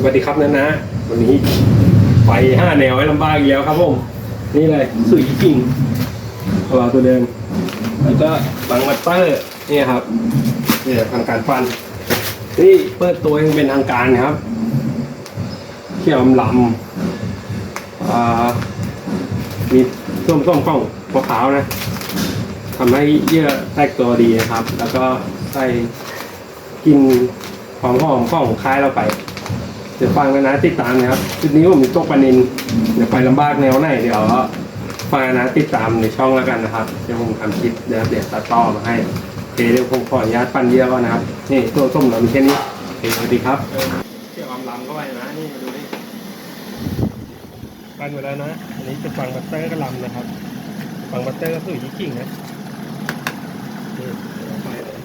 สวัสดีครับนะนะวันนี้ไปห้าแนวให้ลำบากอีกแล้วครับผมนี่เลยสุยกิ่งของเราตัวเดิมแล้วก็บังมัตเตอร์นี่ครับนี่ทางการฟันนี่เปิดตัวยังเป็นทางการครับเขี่ยวลำมีส้มส้มกล้องมะพร้าวนะทำให้เยื่อแตกตัวดีนะครับ แล้วก็ใส่กินความหอมของคล้ายเราไป เดี๋ยวฟังกันนะติดตามนะครับชุดนี้ผมมีตกปลานินเดี๋ยวไปลำบากแนวไหนเดี๋ยวฟังกันนะติดตามในช่องแล้วกันนะครับเดี๋ยวผมทำคลิปนะครับเดี๋ยวตัดต่อมาให้โอเคเดี๋ยวผมขออนุญาตปั้นเยอะก่อนนะครับนี่ตัวส้มเรามีแค่นี้โอเคสวัสดีครับเกี่ยวกับลำเข้าไปนะนี่มาดูนี่ปั้นหมดแล้วนะอันนี้จะฟังบัตเตอร์กับลำนะครับฟังบัตเตอร์ก็สุยที่กิ่งนะนี่เอาไปเลย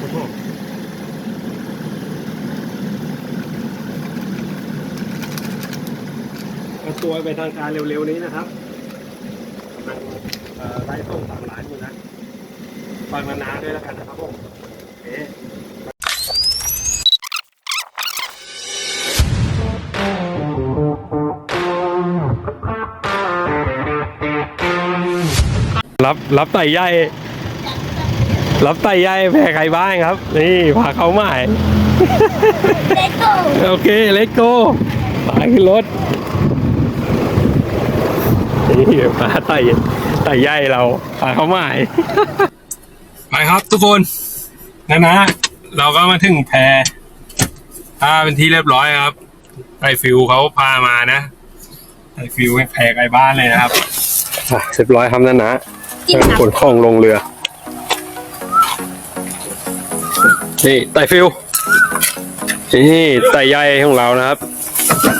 ครับผมเอา ตัวไปทางการเร็วๆนี้นะครับกำลังเอ่อไล่ส่งตามร้านอยู่นะฟังนานๆด้วยแล้วกันนะครับผมโอเครับรับไต่ใหญ่ รับไต่ใหญ่แพ้ใครบ้างครับ นี่พาเขาใหม่ เลโก้โอเค เลตโก้ไปขึ้นรถ นี่พาไต่ไต่ใหญ่เราพาเขาใหม่ไปครับทุกคนนะนะเราก็มาถึงแพถ้าเป็นที่เรียบร้อยครับไอฟิวเขาพามานะไอฟิวให้แพไกลบ้านเลยนะครับอะเรียบร้อยครับนะนะกินครับขนของลงเรือนี่ไต่ฟิวนี่ไต่ใหญ่ของเรานะครับไ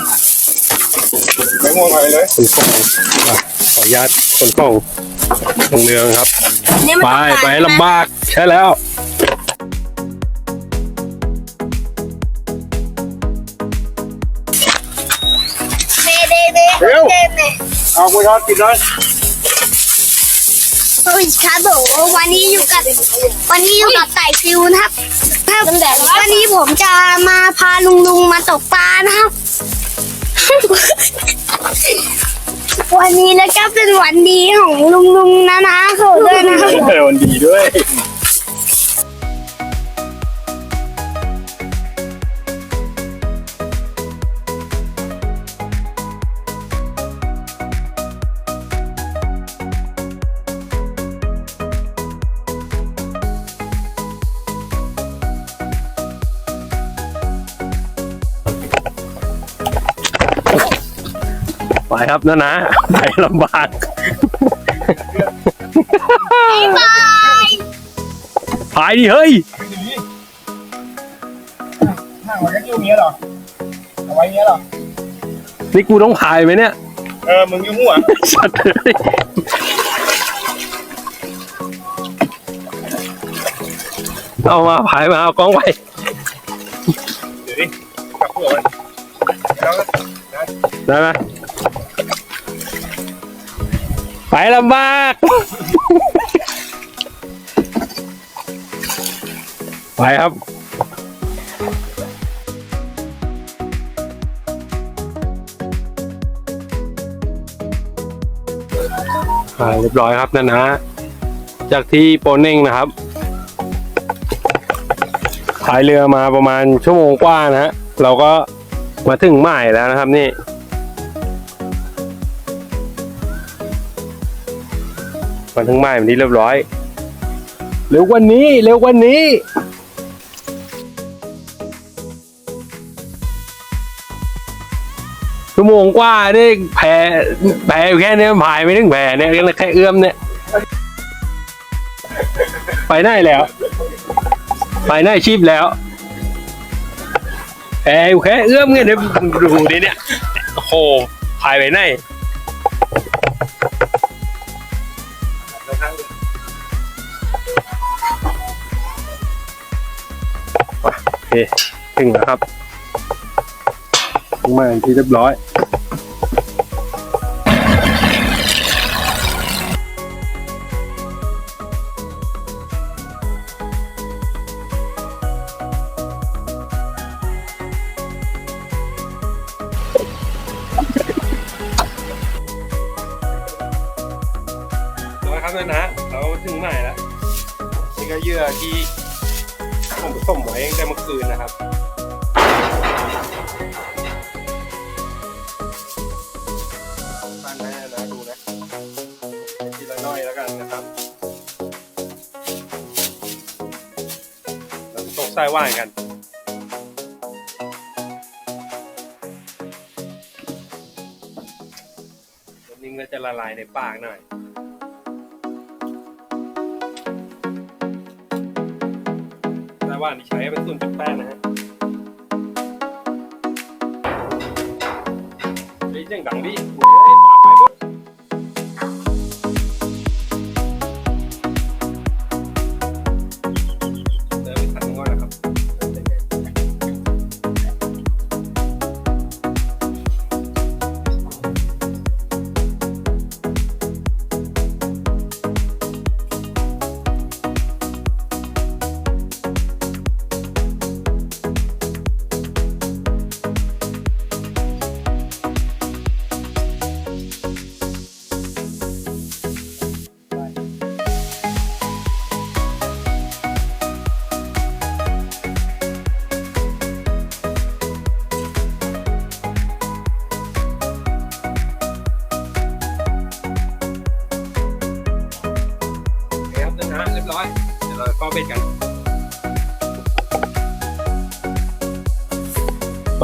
ม่ง่วงอะไรเลยขนของอะขออนุญาตขนของลงเรืองครับ นี่มันไป ต้องไปลำบากใช่แล้ว เมเดเมเดเมเอาคุยทอดกินเลยสวัสดีครับผมวันนี้อยู่กับ วันนี้อยู่กับไต่ฟิวนะครับครับวันนี้ผมจะมาพาลุงลุงมาตกปลานะครับ วันนี้นะครับเป็นวันดีของลุงลุงนะนะเขาด้วยนะครับเออวันดีด้วย ครับนะนะไปลำบากบายพายดิเฮ้ยนั่งไว้ก็ยิ้วเงี้ยเหรอเอาไว้เงี้ยเหรอนี่กูต้องพายไหมเนี่ย เออ มึงยิ้วหัวชัดเลยเอามาพายมาเอากล้องไปเดี๋ยวดิจับหัวมันแล้วก็ได้ไหม ไปลำบาก ไปครับเรียบร้อยครับนั่นนะจากที่โปนเน่งนะครับพายเรือมาประมาณชั่วโมงกว่านะฮะเราก็มาถึงหมายแล้วนะครับนี่ มาถึงหมายวันนี้เรียบร้อย เร็วว่านี้ เร็วว่านี้ชั่วโมงกว่านี่แพแพอยู่แค่เนี้ยพายไม่ถึงแพเนี่ยแค่เอื้อมเนี่ย ไปได้แล้ว ไปได้ชีพแล้วแพอยู่แค่เอื้อมเงี้ยเดี๋ยวดูดิเนี่ยโอ้โหพายไปไห เคถึงแล้วครับถึงมาเป็นที่เรียบร้อยร้อยครับนะนะเราถึงไหนแล้วนี่ก็เหยื่อที่ ผมผสมไว้ตั้งแต่เมื่อคืนนะครับบ้นแม่นะดูนะทีละน้อยแล้วกันนะครับเราจะตกไส้ว่านกันตัวนี้ก็จะละลายในปากหน่อย ว่านี่ใช้เป็นส่วนจุดแป้งนะฮะเฮ้ยเสียงดังดิ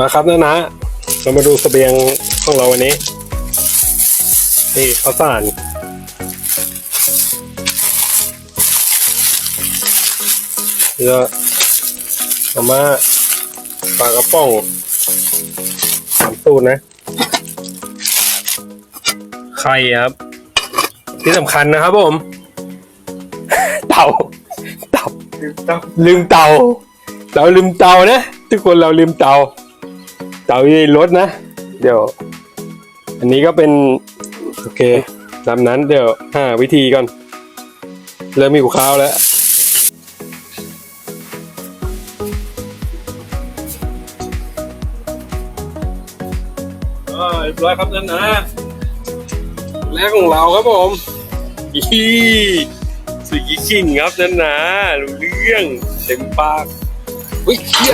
มาครับนะนะ เรามาดูเสบียงของเราวันนี้ นี่ข้าวสารเรือมาม่าปลากระป๋องสามสูตรนะ ไข่ครับ ที่สำคัญนะครับผม เต่าเต่าลืมเต่าเราลืมเต่านะ ทุกคนเราลืมเต่า เต่าอยู่ในรถนะ เดี๋ยว อันนี้ก็เป็นโอเคตามนั้นเดี๋ยวหาวิธีก่อน เริ่มมีกูข้าวแล้วอ่าเรียบร้อยครับนั่นนะแรกของเราครับผมอีสุดยิ่ชิงครับนั่นนะรู้เรื่องเต็มปากอุ้ยเฮีย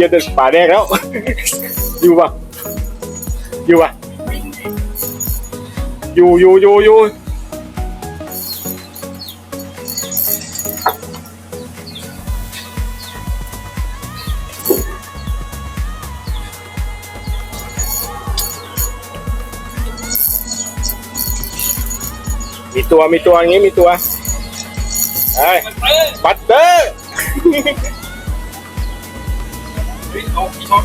ยเดินป่าแดงแล้ว อยู่ปะอยู่ปะอยู่อยู่อยู่อยู่มีตัวมีตัวอย่างงี้มีตัวไอ้บัตเตอร์ เอาช็อต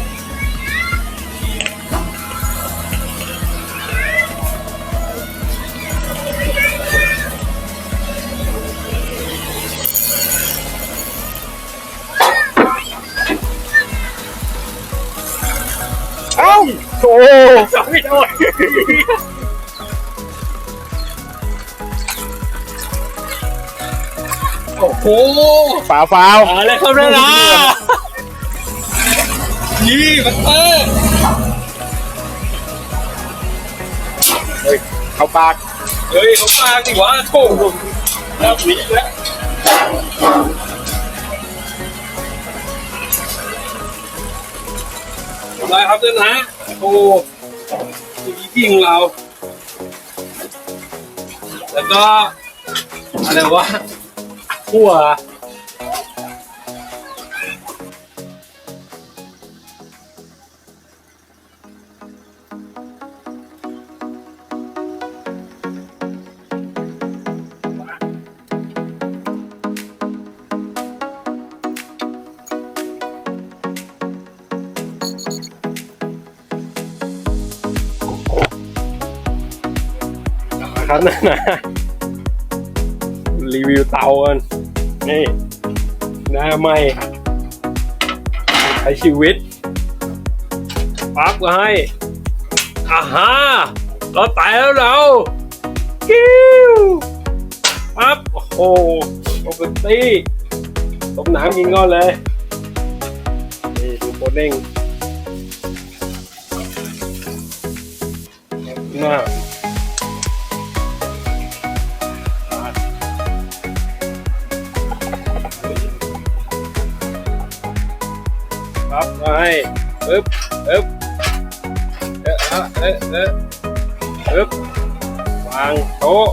เอ้าโอ้จับไม่ได้โอ้โห ฝาฟาวอะไรครับเนี่ยนะ ยี่บัตเตอร์เฮ้ยเข้าปากเฮ้ยเข้าปากดิวะโถ่แล้วหนีแล้วทำไรครับเจ้านะโอ้ยยิงเรา แล้วก็อะไรวะขั่ว ครับนะนะ รีวิวเตากัน นี่หน้าใหม่ ใช้ชีวิต ปั๊บก็ให้อาฮาเราตายแล้วเรากิ้วปั๊บ โอ้โหปกติต้มน้ำกินก่อนเลย นี่ดูโคเด้ง เอ๊ะเอ๊ะเอ๊ะปึ๊บวางโต๊ะ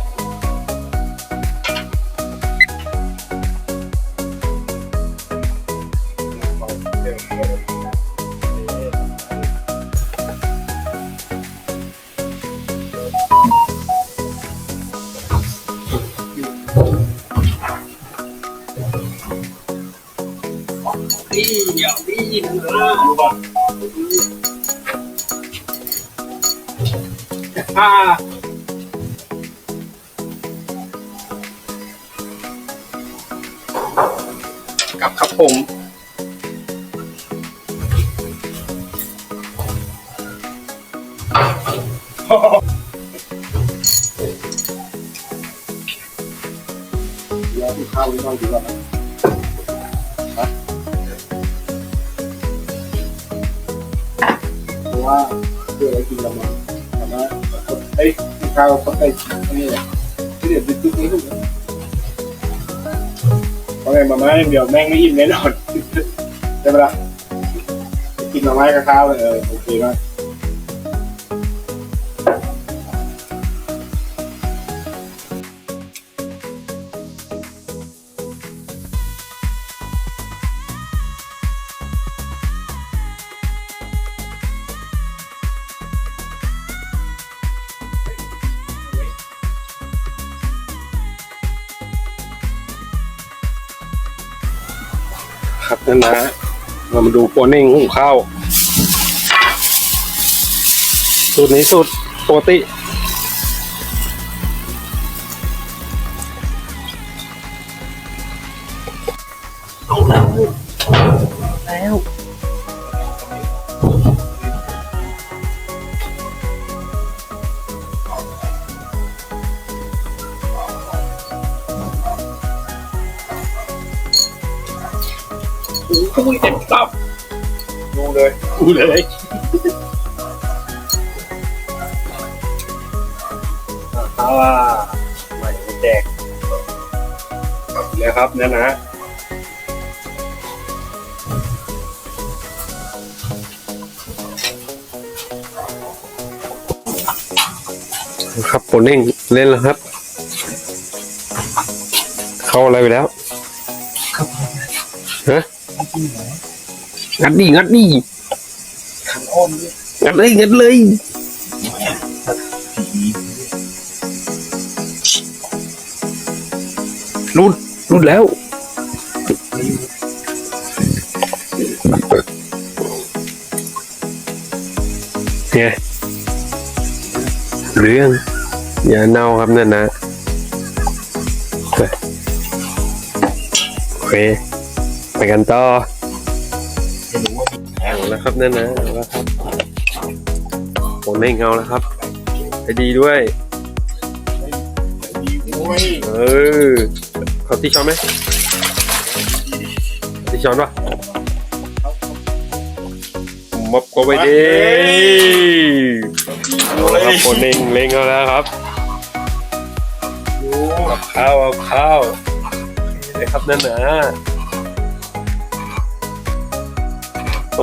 นี่อย่าวิ่งนะ อ่ากลับครับผมเดี๋ยวที่ข้าวไว้ต้องดีกว่า ข้าวเขาไปนี่แหละที่เดี๋ยวดึกๆนี้ลูกเพราะไงมาม่าอย่างเดียวแม่งไม่อิ่มแน่นอนใช่ไหมล่ะกินมาม่ากับข้าวเลยเออโอเคมากะเรามาดูโปรนิ่งหุงข้าว สูตรนี้สูตรปกติ อ้ยเต็มตับดูเลยดูเลยอาว่าใหม่แจกแล้วครับนั่นนะครับโปรเน่งเล่นแล้วครับ เข้าอะไรไปแล้ว งัดดีงัดดีขันอ้อมด้วยงัดเลยงัดเลยรุดรุดแล้วเนี่ยเรื่อง อย่าเน่าครับนั่นนะไปโอเคไปกันต่อเอา แล้วครับนั่นนะแล้วครับโอ้เน่งเอาแล้วครับ ไปดีด้วยดีด้ยเออขอที่ช้อนไหมที่ช้อนปะมบก็ไปดีเอาละครับโคนเล่งเล่งเอาแล้วครับดูกับข้าวกับข้าวนี่ครับนั่นนะ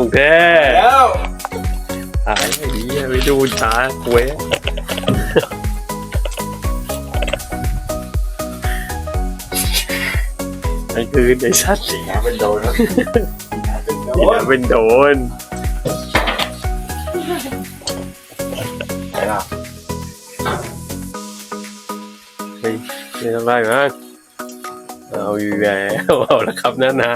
ตรงแท้แล้วตายไอ้เหี้ยไปดูช้าคุยไอ้คือไอ้ชัดน้ำเป็นโดนนะน้ำเป็นโดอย่านเป็นโดนไหนล่ะเฮ้ยไม่ทำไรมั้งเอาอยู่แล้วเอาละครับนั่นนะ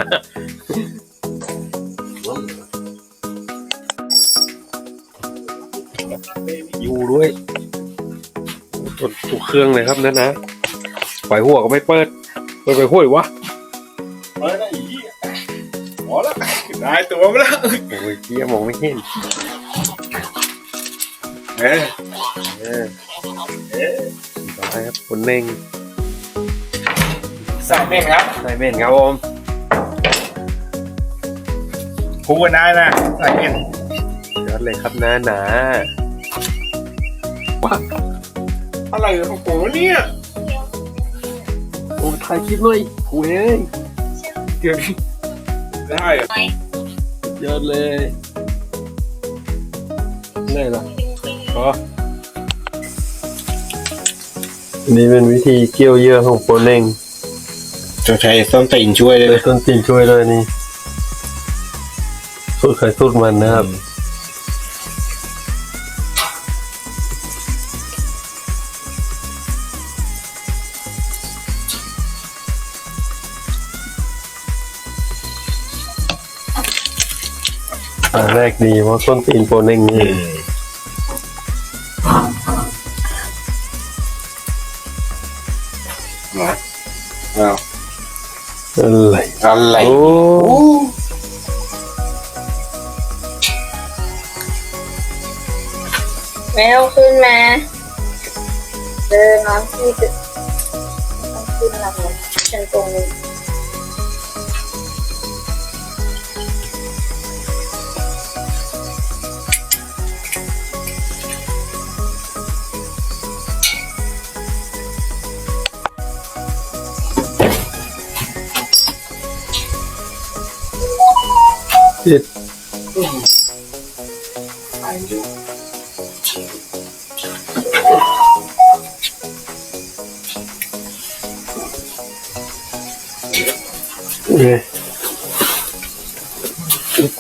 เครื่องเลยครับนั่นนะปล่อยหัวก็ไม่เปิด เปิดไปห้วยวะเฮ้ยไอ้เหี้ยได้ตัวมาแล้วโอ้ยเกี้ยมองไม่เห็นเออเออเออไปครับคุณเน่งใส่เม่นครับใส่เม่นครับผมคูกันได้นะใส่เม่นยอดเลยครับหน้าหนา อะไรของผมวะเนี่ยโอ้ถ่ายคลิปหน่อยโอ้ยเดี๋ยวได้เหรอยอดเลยนี่เหรออ๋อนี่เป็นวิธีเกี่ยวเยื่อของโปเน่งจะใช้ส้นตีนช่วยเลยเลยต้นตีนช่วยเลยนี่สุดใครสุดมันนะครับ นแรกดีเพราะต้นตีนโปเน่งนี่เอาอะไรอะไรโอ้แมวขึ้นมาเดินน้องที่จะต้องขึ้นหลังฉันตรงนี้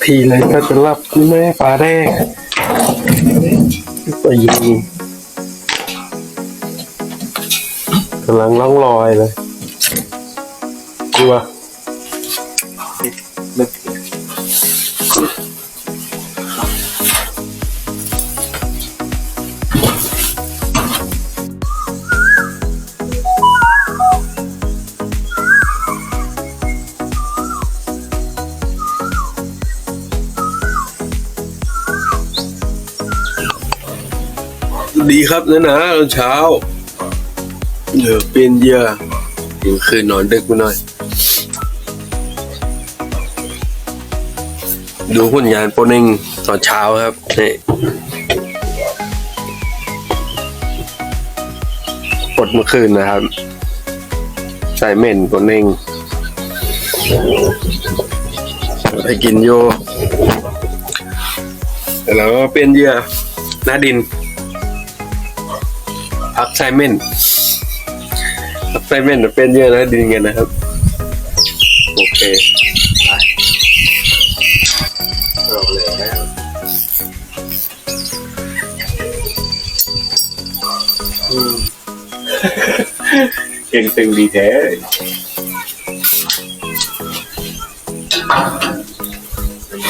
ทีเลยก็จะรับแม่ปลาแรกไปยิงกำลังล่องลอยเลยดูว่า ครับนะนะตอนเช้าเดี๋ยวเป็นเหยื่อเมื่คืนนอนดึกไปหน่อย ดูหุ่นยานโปรนิงตอนเช้าครับนี่ปลดเมื่อคืนนะครับ ใส่เม่นโปรนิงไปกินโยแล้วก็เป็นเหยื่อหน้าดิน พักไซเมนพักไซเมนเป็นเยอะนะดีกันนะครับ โอเคเอาแล้วเก่งตึงดีแท้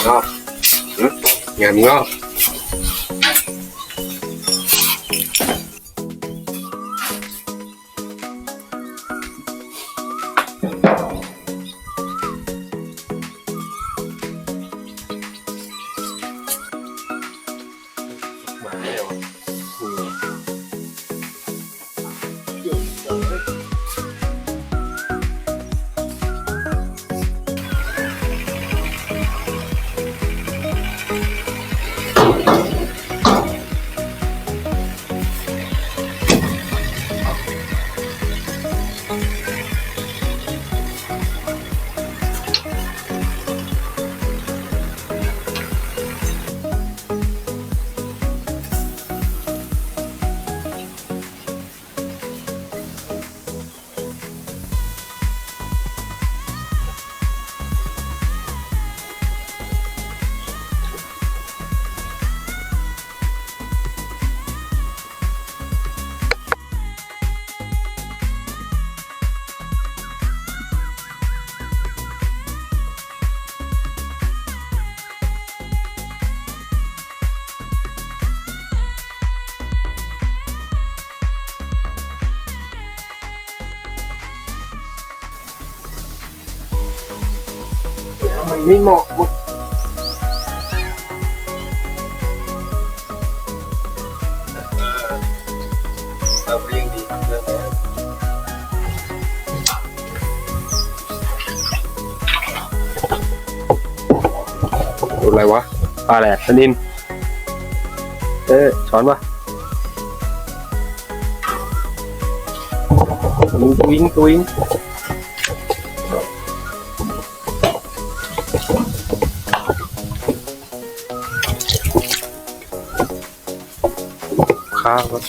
งอกงานงอก มันไม่เหมาะเรางดีเรื่อนี้ดูอะไรวะปลาแหละนินเอ๊ะช้อนวะตุ้งตุ้ง ข้าวก็เ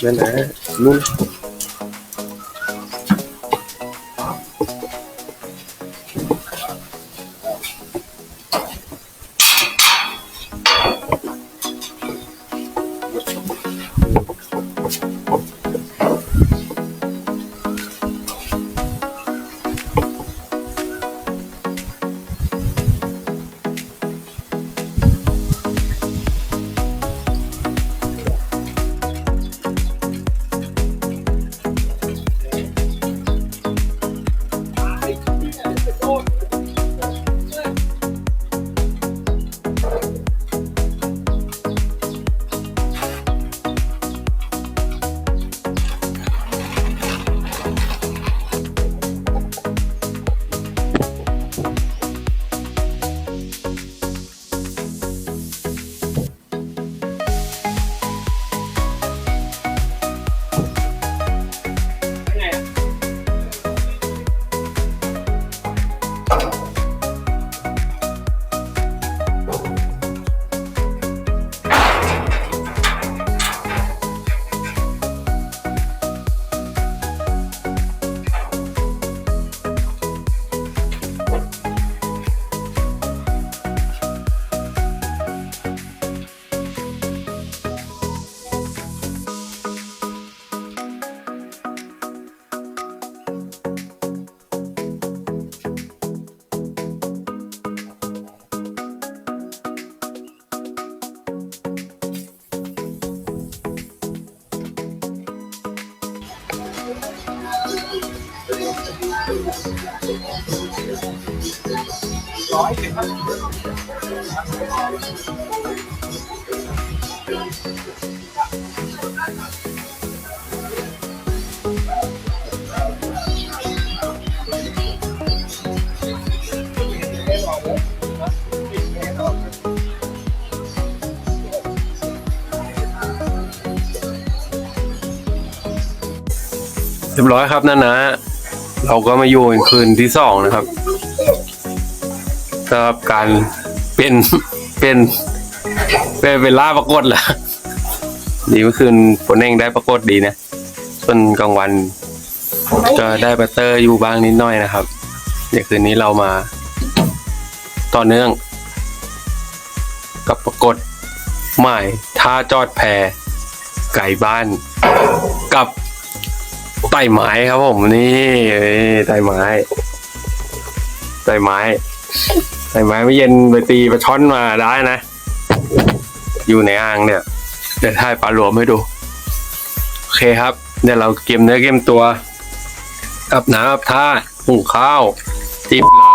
เรียบร้อยครับนั่นนะ เราก็มาอยู่กันคืนที่สองนะครับสำหรับการเป็นเป็นเป็นเป็นล่าปรากฏแหละดีเมื่อคืนฝนเองได้ปรากฏดีนะส่วนกลางวันก็ได้บัตเตอร์อยู่บ้างนิดหน่อยนะครับ เดี๋ยวคืนนี้เรามา ต่อเนื่อง กับปรากฏหมายท่าจอดแพไก่บ้าน กับ ต่ไม้ครับผมนี่นี่ไต่ไม้ไต่ไม้ไต่ไม้ไม่เย็นไปตีปลาช่อนมาได้นะ อยู่ในอ่างเนี่ยเดี๋ยวถ่ายปลารวมให้ดู โอเคครับ เดี๋ยวเราเกมเนื้อเกมตัวอาบน้ำอาบท่าหุงข้าวจิบเหล้า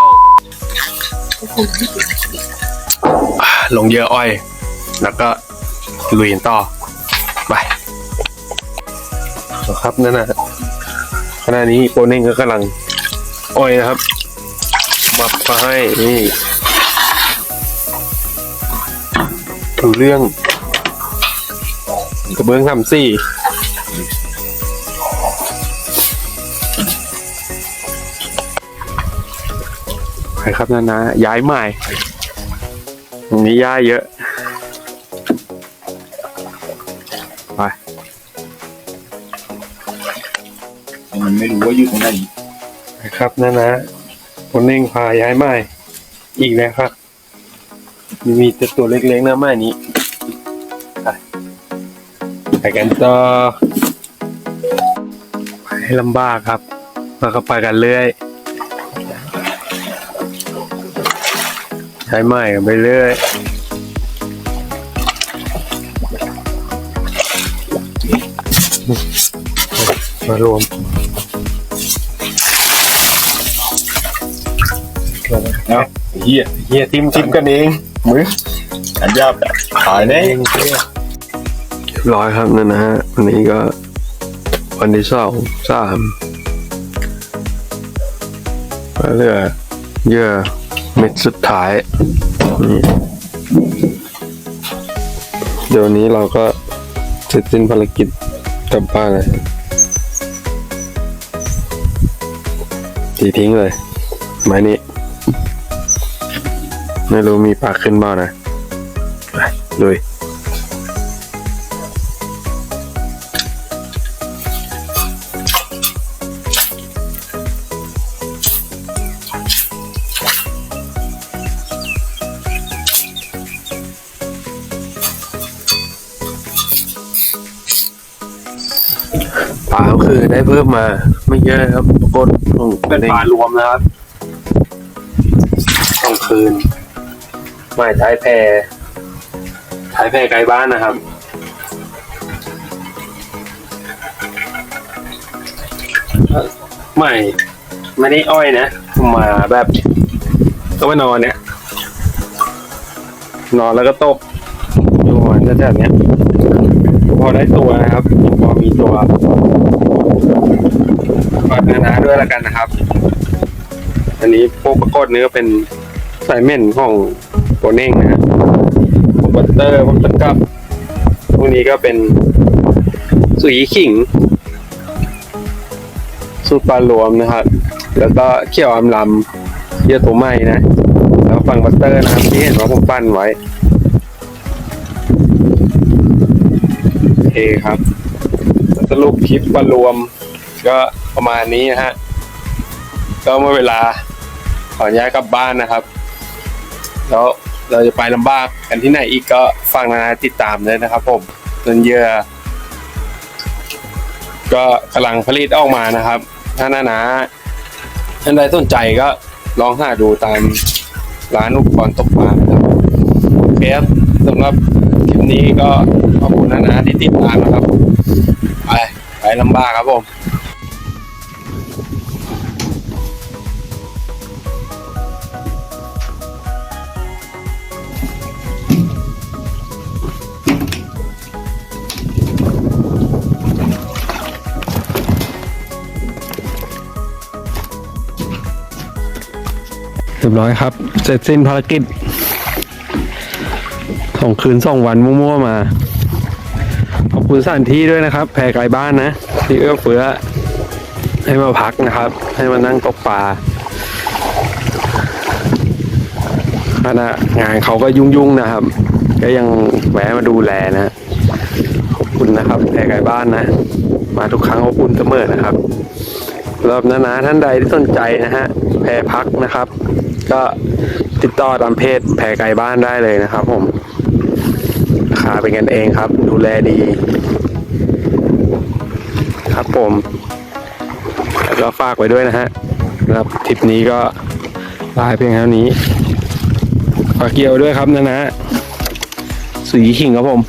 ลงเยอะอ้อย แล้วก็ลุยต่อ ไปครับนั่นนะ ขณะนี้โปรเน่งก็กำลังอ้อยนะครับมับมาให้นี่ดูเรื่องกระเบื้องทำสี่ไปครับนานะย้ายใหม่ตรงนี้ย้ายเยอะ มันไม่รู้ว่าอยู่ตรงไหนไปครับนานะคนเน่งพาย้ายใหม่อีกแล้วครับมีมีแต่ตัวเล็กๆนะแม่นี้ไปกันต่อไปให้ลำบากครับแล้วก็ไปกันเรื่อยใช้ใหม่กันไปเรื่อยมารวม เนาะเฮียเฮียทิมทิมกันเองมืออันยอบขายได้เรียบร้อยครับนั่นนะฮะวันนี้ก็วันที่สองสามเหลือเยื่อเม็ดสุดท้ายนี่เดี๋ยววันนี้เราก็เสร็จสิ้นภารกิจกลับบ้านเลยตีทิ้งเลยไม้นี้ ไม่รู้มีปลาขึ้นบ้างนะไปลุยปลาก็คือได้เพิ่มมาไม่เยอะครับปรากฏเป็นปลารวมนะครับต้องคืนไม่ท้ายแพรท้ายแพรไกลบ้านนะครับ ไม่ ไม่ได้อ้อยนะ มาแบบก็มานอนเนี่ย นอนแล้วก็ตกอยู่ประมาณแถวๆเนี้ยพอได้ตัวนะครับพอมีตัวฝากนานาด้วยแล้วกันนะครับ อันนี้พวกประกฏเนื้อเป็นสายเม่นของ โกเน่งนะฮะพวกบัตเตอร์พวกตะกับพวกนี้ก็เป็นสุยขิง สูตรปลารวมนะครับ แล้วก็เขียวอำลำเยื่อตัวไหมนะ แล้วฝั่งบัตเตอร์นะครับที่เห็นว่าผมปั้นไว้โอเคครับสรุปคลิปมารวมก็ประมาณนี้นะฮะ ก็เมื่อเวลาขอย้ายกลับบ้านนะครับ แล้ว เราจะไปลำบากกันที่ไหนอีกก็ฟังนานาติดตามเลยนะครับ ผมเงินเยื่อก็กำลังผลิตออกมานะครับ ถ้านานาท่านใดสนใจก็ลองหาดูตามร้านอุปกรณ์ตกปลานะครับโอเคครับสำหรับคลิปนี้ก็ขอบคุณนานาที่ติดตามนะครับ ไปไปลำบากครับผม ยบร้อยครับ เสร็จสิ้นภารกิจสองคืนสองวันมั่วๆมา ขอบคุณสถานที่ด้วยนะครับ แพรไกลบ้านนะ ที่เอื้อเฟื้อ ให้มาพักนะครับ ให้มานั่งตกปลาขณะงานเขาก็ยุ่งๆนะครับ ก็ยังแวะมาดูแลนะขอบคุณนะครับแพรไกลบ้านนะ มาทุกครั้งขอบอุ่นเสมอนะครับรอบนานาท่านใดที่สนใจนะฮะแพรพักนะครับ ก็ติดต่อตามเพจแพรไกลบ้านได้เลยนะครับ ผมราคาเป็นกันเองครับ ดูแลดี ครับผมแล้วก็ฝากไว้ด้วยนะฮะสำหรับทริปนี้ก็ลายเพียงเท่านี้ฝากเกี่ยวด้วยครับนะนะสุยขิงครับผม